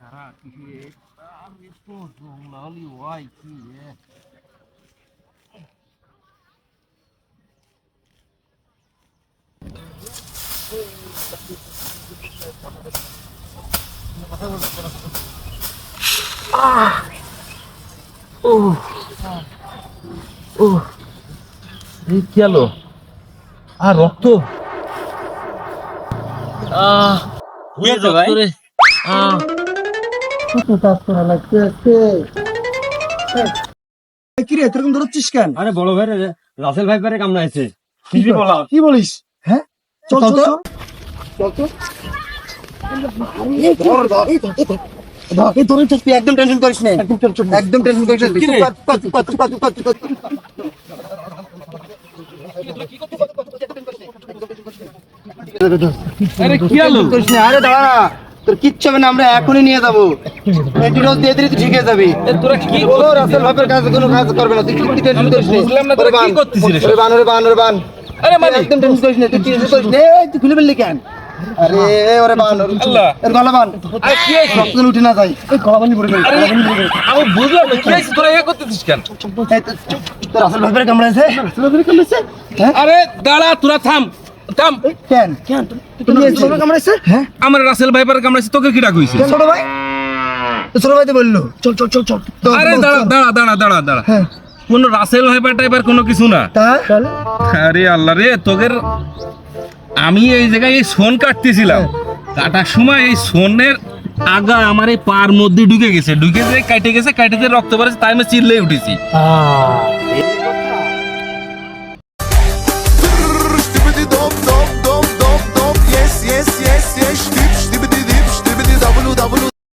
সারা কি আমি তো জংলালি ওয়াই কি এ? ও ও এই কি আলো? আর রক্ত। আহ ভাই? রক্ত রে। আহ কি রে তোরকম ধরছিস কেন? আরে বড় ভাই রে, রাসেল ভাই পারে কামনা আছে। কি বলা? কি বলিস? হ্যাঁ? চল চল চল। চল একদম টেনশন করিস না। একদম টেনশন একদম টেনশন করিস না। কি রে? কত কত কত কত কত কত আরে কি আলো করিস না। আরে দাঁড়া। তোর কিচ্ছু হবে না আমরা এখনই নিয়ে যাব। এন্টিডোজ দিয়ে দিলে তুই ঠিক হয়ে যাবি। তোরা কি বলো রাসেল ভাবের কাছে কোনো কাজ করবে না। তুই কি টেনশন করিস বুঝলাম না, তোরা কি করতেছিস ওরে বান ওরে বান ওরে বান। আরে মানে একদম টেনশন করিস না তুই টেনশন করিস না। তুই খুলে ফেললি কেন? আরে ওরে বান আল্লাহ। এর গলা বান। আরে কি হয়েছে? রক্ত উঠে না যায়। এই গলা বানি পড়ে গেল আমি বুঝলাম না কি হয়েছে? তোরা এ করতেছিস কেন? তোর আসল ভাবের কামড়াইছে? আসল ভাবের কামড়াইছে? হ্যাঁ? আরে দাঁড়া তোরা থাম। থাম কেন? কেন? তুমি কামড়াইছে? হ্যাঁ? আমার রাসেল ভাইপার কামড়াইছে তোকে কি ডাক হইছে কেন ছোট ভাই? ছোট ভাই তো বলল। চল চল চল চল। আরে দাঁড়া দাঁড়া দাঁড়া দাঁড়া দাঁড়া। হ্যাঁ। কোন রাসেল ভাইপার টাইপার কোনো কিছু না। আরে আল্লাহ রে তোদের আমি এই জায়গায় এই সোন কাটতেছিলাম। কাটার সময় এই সোনের আগা আমার এই পার মধ্যে ঢুকে গেছে। ঢুকে যে কাটে গেছে কাটে যে রক্ত পড়েছে তাই আমি চিল্লে উঠেছি। esses é